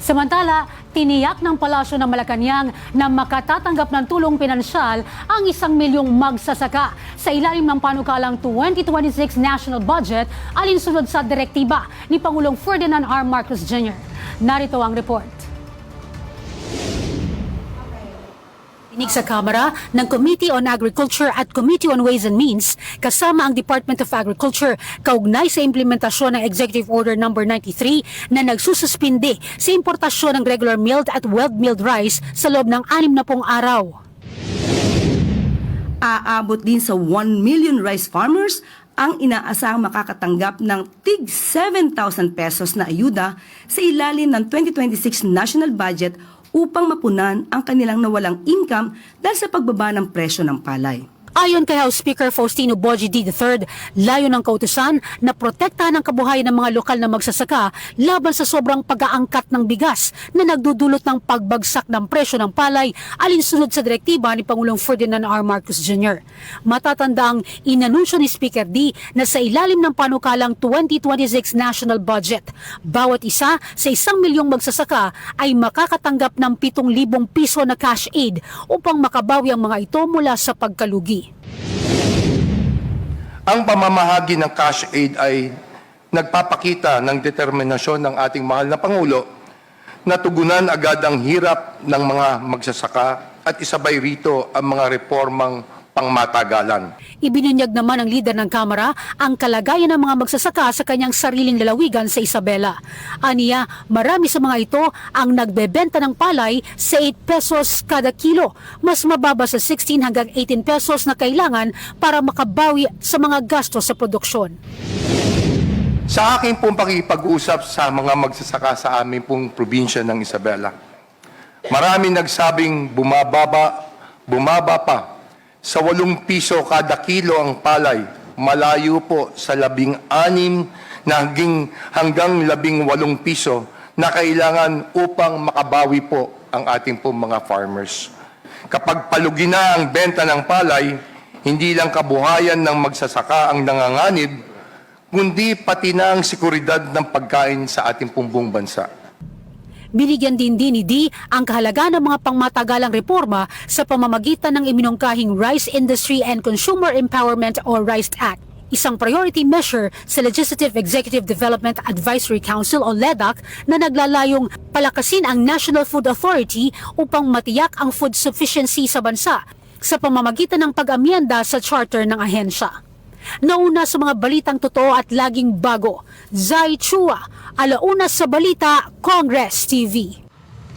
Samantala, tiniyak ng Palasyo ng Malacanang na makatatanggap ng tulong pinansyal ang isang milyong magsasaka sa ilalim ng panukalang 2026 national budget alinsunod sa direktiba ni Pangulong Ferdinand R. Marcos Jr. Narito ang report. Inig sa Kamara ng Committee on Agriculture at Committee on Ways and Means kasama ang Department of Agriculture kaugnay sa implementasyon ng Executive Order No. 93 na nagsususpindi sa importasyon ng regular milled at well-milled rice sa loob ng 60 araw. Aabot din sa 1 million rice farmers ang inaasahang makakatanggap ng tig 7,000 pesos na ayuda sa ilalim ng 2026 national budget upang mapunan ang kanilang nawalang income dahil sa pagbaba ng presyo ng palay. Ayon kay House Speaker Faustino Boji D. III, layo ng kautusan na protektahan ang kabuhayan ng mga lokal na magsasaka laban sa sobrang pag-aangkat ng bigas na nagdudulot ng pagbagsak ng presyo ng palay alinsunod sa direktiba ni Pangulong Ferdinand R. Marcos Jr. Matatanda ang inanunsyo ni Speaker D na sa ilalim ng panukalang 2026 national budget, bawat isa sa isang milyong magsasaka ay makakatanggap ng 7,000 piso na cash aid upang makabawi ang mga ito mula sa pagkalugi. Ang pamamahagi ng cash aid ay nagpapakita ng determinasyon ng ating mahal na Pangulo na tugunan agad ang hirap ng mga magsasaka at isabay rito ang mga reformang pangmatagalan. Ibinunyag naman ng lider ng Kamara ang kalagayan ng mga magsasaka sa kanyang sariling lalawigan sa Isabela. Aniya, marami sa mga ito ang nagbebenta ng palay sa 8 pesos kada kilo, mas mababa sa 16 hanggang 18 pesos na kailangan para makabawi sa mga gastos sa produksyon. Sa aking pong pakipag-usap sa mga magsasaka sa aming pong probinsya ng Isabela, marami nagsabing bumababa, bumaba pa sa walong piso kada kilo ang palay, malayo po sa labing anim na hanggang, hanggang labing walong piso na kailangan upang makabawi po ang ating pong mga farmers. Kapag palugi na ang benta ng palay, hindi lang kabuhayan ng magsasaka ang nanganganib, kundi pati na ang sekuridad ng pagkain sa ating pong buong bansa. Binigyan din din ni D ang kahalaga ng mga pangmatagalang reforma sa pamamagitan ng iminungkahing Rice Industry and Consumer Empowerment or RICE Act. Isang priority measure sa Legislative Executive Development Advisory Council o LEDAC na naglalayong palakasin ang National Food Authority upang matiyak ang food sufficiency sa bansa sa pamamagitan ng pag-amyenda sa charter ng ahensya. Nauna sa mga balitang totoo at laging bago, Zai Chua, alauna sa balita, Congress TV.